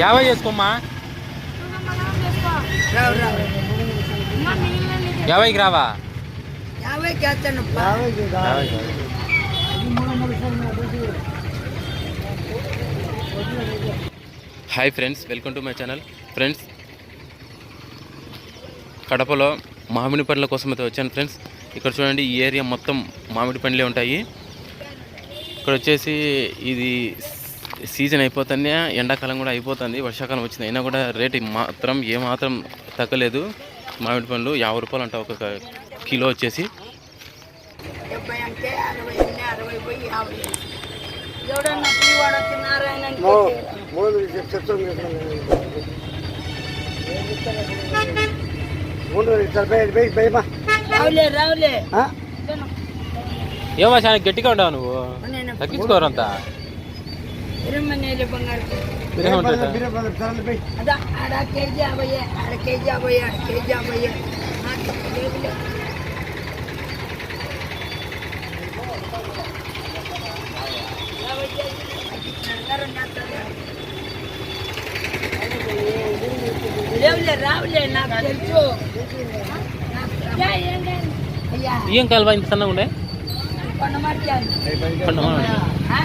యాభై చేసుకోమ్మా. యాభైకి రావా? Hi friends welcome to my channel. Friends కడపలో మామిడి పండ్ల కోసం అయితే వచ్చాను ఫ్రెండ్స్. ఇక్కడ చూడండి ఈ ఏరియా మొత్తం మామిడి పండ్లే ఉంటాయి. ఇక్కడ వచ్చేసి ఇది సీజన్ అయిపోతానే ఎండాకాలం కూడా అయిపోతుంది వర్షాకాలం వచ్చింది. అయినా కూడా రేటు మాత్రం ఏమాత్రం తగ్గలేదు. మామిడి పండ్లు యాభై రూపాయలు అంట ఒక కిలో వచ్చేసి. ఏమో చాలా గట్టిగా ఉండవు నువ్వు. తగ్గించుకోరంతా. ఇరవై బంగారు బై అదా ఆడ కేజీ యాభై ఆడ కేజీ యాభై ఆడ కేజీ యాభై నాకు లేదులే. యాభై కేజీ నడకరు నడకరు. లేవులే రావులే నాకు తెలుసు నాకు అయ్యా ఏం కాలువ ఇంత సన్నగా ఉండే కొండమార్చాను కొండమా ఆ?